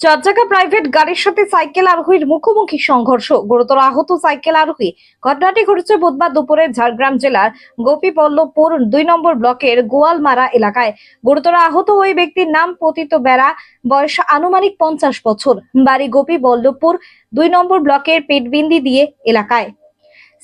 চার চাকা প্রাইভেট গাড়ির সাথে সাইকেল আরোহীর মুখোমুখি সংঘর্ষ। গুরুতর আহত সাইকেল আরোহী। ঘটনাটি ঘটেছে বুধবার দুপুরে ঝাড়গ্রাম জেলার গোপীপল্লবপুর দুই নম্বর ব্লকের গোয়ালমারা এলাকায়। গুরুতর আহত ওই ব্যক্তির নাম পতিত বেড়া, বয়স আনুমানিক পঞ্চাশ বছর। বাড়ি গোপীবল্লভপুর দুই নম্বর ব্লকের পেটবিন্দি দিয়ে এলাকায়।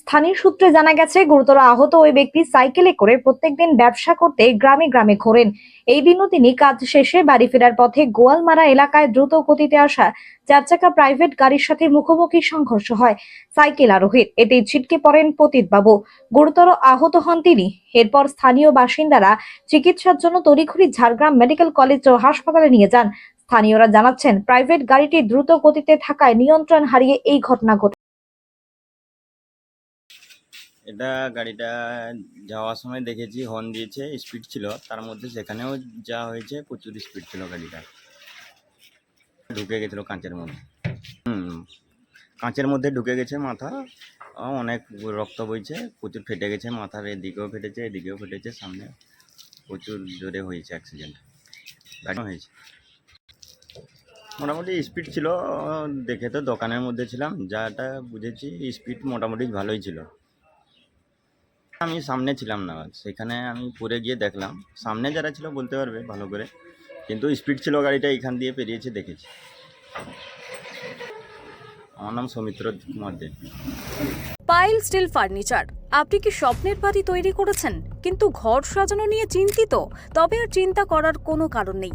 স্থানীয় সূত্রে জানা গেছে, গুরুতর আহত ওই ব্যক্তি সাইকেলে করে প্রত্যেকদিন ব্যবসা করতে গ্রামে গ্রামে ঘোরেন। এই দিনও তিনি কাজ শেষে বাড়ি ফেরার পথে গোয়ালমারা এলাকায় দ্রুত গতিতে আসা চার চাকা প্রাইভেট গাড়ির সাথে মুখোমুখি সংঘর্ষ হয়। সাইকেল আরোহীর এতেই ছিটকে পড়েন পতিত বাবু গুরুতর আহত হন তিনি। এরপর স্থানীয় বাসিন্দারা চিকিৎসার জন্য তড়িঘড়ি ঝাড়গ্রাম মেডিকেল কলেজ ও হাসপাতালে নিয়ে যান। স্থানীয়রা জানাচ্ছেন, প্রাইভেট গাড়িটি দ্রুত গতিতে থাকায় নিয়ন্ত্রণ হারিয়ে এই ঘটনা ঘটে এটা গাড়িটা যাওয়ার সময় দেখেছি হর্ন দিয়েছে স্পিড ছিল। তার মধ্যে সেখানেও যা হয়েছে, প্রচুর স্পিড ছিল গাড়িটা। ঢুকে গেছিল কাঁচের মধ্যে। হুম, কাঁচের মধ্যে ঢুকে গেছে মাথা। অনেক রক্ত বইছে, প্রচুর ফেটে গেছে মাথার, এদিকেও ফেটেছে এদিকেও ফেটেছে, সামনে প্রচুর জোরে হয়েছে অ্যাক্সিডেন্ট হয়েছে। মোটামুটি স্পিড ছিল, দেখে তো দোকানের মধ্যে ছিলাম যাটা বুঝেছি স্পিড মোটামুটি ভালোই ছিল। আমি সামনে ছিলাম না। সেখানে আমি পরে গিয়ে দেখলাম। সামনে যারা ছিল বলতে পারবে ভালো করে। কিন্তু স্পিড ছিল গাড়িটা এখান দিয়ে পেরিয়েছে দেখেছি। আমার নাম Soumitra Kumar pile steel furniture. আপনি কি স্বপ্নের বাড়ি তৈরি করেছেন? কিন্তু ঘর সাজানো নিয়ে চিন্তিত। তবে আর চিন্তা করার কোনো কারণ নেই।